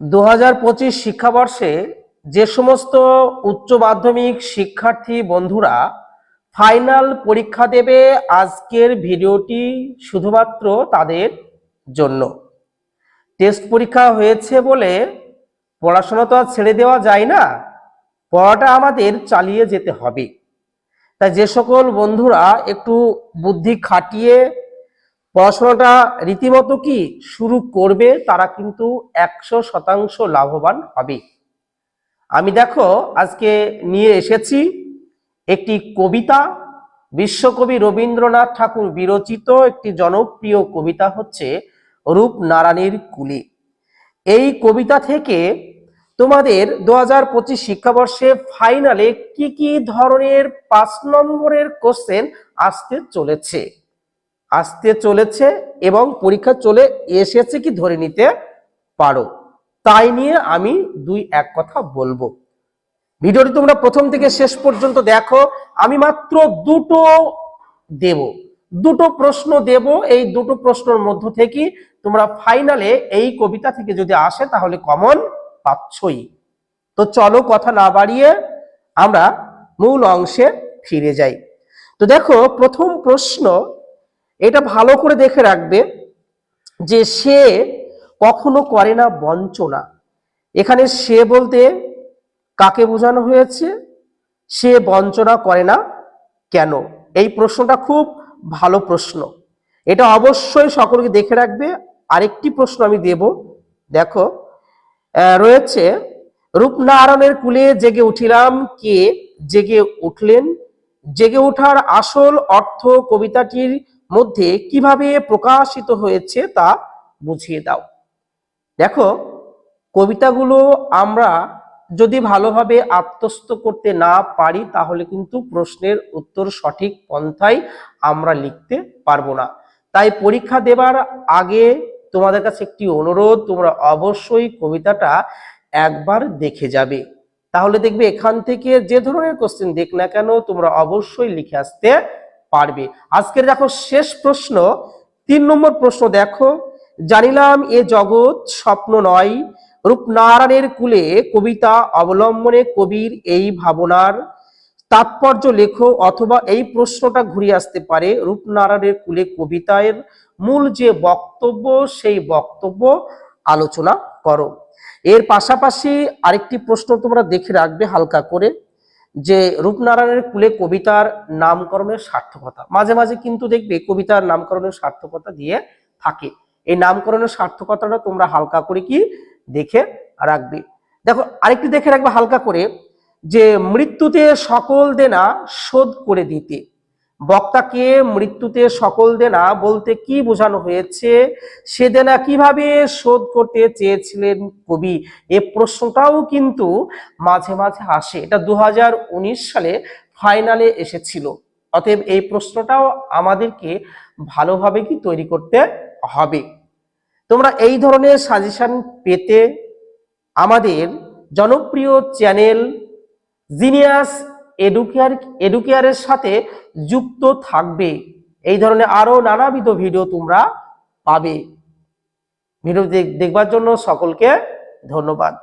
দু হাজার পঁচিশ শিক্ষাবর্ষে যে সমস্ত উচ্চ মাধ্যমিক শিক্ষার্থী বন্ধুরা ফাইনাল পরীক্ষা দেবে আজকের ভিডিওটি শুধুমাত্র তাদের জন্য। টেস্ট পরীক্ষা হয়েছে বলে পড়াশোনা তো আর ছেড়ে দেওয়া যায় না, পড়াটা আমাদের চালিয়ে যেতে হবে। তাই যে সকল বন্ধুরা একটু বুদ্ধি খাটিয়ে পড়াশোনাটা রীতিমতো কি শুরু করবে তারা কিন্তু একশো শতাংশ লাভবান হবে। আমি দেখো, আজকে নিয়ে এসেছি একটি কবিতা। বিশ্বকবি রবীন্দ্রনাথ ঠাকুর বিরচিত একটি জনপ্রিয় কবিতা হচ্ছে রূপনারায়ণীর কুলি। এই কবিতা থেকে তোমাদের দু হাজার পঁচিশ শিক্ষাবর্ষে ফাইনালে কি কি ধরনের পাঁচ নম্বরের কোশ্চেন আসতে চলেছে? আসতে চলেছে এবং পরীক্ষা চলে এসেছে কি ধরে নিতে পারো। তাই নিয়ে আমি দুই এক কথা বলব। ভিডিওটি তোমরা প্রথম থেকে শেষ পর্যন্ত দেখো। আমি মাত্র দুটো দেব। দুটো প্রশ্ন দেব। এই দুটো প্রশ্নের মধ্য থেকে তোমরা ফাইনালে এই কবিতা থেকে যদি আসে তাহলে কমন পাচ্ছই। তো চলো কথা না বাড়িয়ে আমরা মূল অংশে ফিরে যাই। তো দেখো, প্রথম প্রশ্ন এটা ভালো করে দেখে রাখবে যে সে কখনো করে না, বঞ্চনা। এখানে সে বলতে কাকে বোঝানো হয়েছে? সে বঞ্চনা করে না কেন? এই প্রশ্নটা খুব ভালো প্রশ্ন। এটা অবশ্যই সকলকে দেখে রাখবে। আরেকটি প্রশ্ন আমি দেব। দেখো রয়েছে, রূপনারায়ণের কুলে জেগে উঠিলাম কে? জেগে উঠলেন। জেগে ওঠার আসল অর্থ কবিতাটির মধ্যে কীভাবে প্রকাশিত হয়েছে তা বুঝিয়ে দাও। দেখো, কবিতাগুলো আমরা যদি ভালোভাবে আত্মস্থ করতে না পারি, তাহলে কিন্তু প্রশ্নের উত্তর সঠিক পন্থায় আমরা লিখতে পারব না। তাই পরীক্ষা দেবার আগে তোমাদের কাছে একটি অনুরোধ, তোমরা অবশ্যই কবিতাটা একবার দেখে যাবে। তাহলে দেখবে এখান থেকে যে ধরনের কোশ্চেন দেখ না কেন, তোমরা অবশ্যই লিখে আসতে পারবে। আজকের দেখো শেষ প্রশ্ন, তিন নম্বর প্রশ্ন দেখো, জানিলাম এ জগৎ স্বপ্ন নয়, রূপনারায়ণের কুলে কবিতা অবলম্বনে কবির এই ভাবনার তাৎপর্য লেখো, অথবা এই প্রশ্নটা ঘুরিয়ে আসতে পারে, রূপনারায়ণের কুলে কবিতার মূল যে বক্তব্য, সেই বক্তব্য আলোচনা করো। এর পাশাপাশি আরেকটি প্রশ্ন তোমরা দেখে রাখবে হালকা করে। যে রূপনারায়ণের কুলে কবিতার নামকরণের সার্থকতা। মাঝে মাঝে কিন্তু দেখবে কবিতার নামকরণের সার্থকতা দিয়ে থাকে। এই নামকরণের সার্থকতাটা তোমরা হালকা করে কি দেখে রাখবে। দেখো, আরেকটি দেখে রাখবে হালকা করে যে মৃত্যুতে সকল দেনা শোধ করে দিতে। বক্তাকে মৃত্যুতে সকল দেনা বলতে কি বোঝানো হয়েছে? সে দেনা কীভাবে শোধ করতে চেয়েছিলেন কবি? এ প্রশ্নটাও কিন্তু মাঝে মাঝে আসে। এটা দু হাজার উনিশ সালে ফাইনালে এসেছিল। অতএব এই প্রশ্নটাও আমাদেরকে ভালোভাবে কি তৈরি করতে হবে। তোমরা এই ধরনের সাজেশন পেতে আমাদের জনপ্রিয় চ্যানেল জিনিয়াস এডুকেয়ার এডুকেয়ারের সাথে যুক্ত থাকবে। এই ধরনের আরও নানাবিধ ভিডিও তোমরা পাবে। ভিডিও দেখ- দেখবার জন্য সকলকে ধন্যবাদ।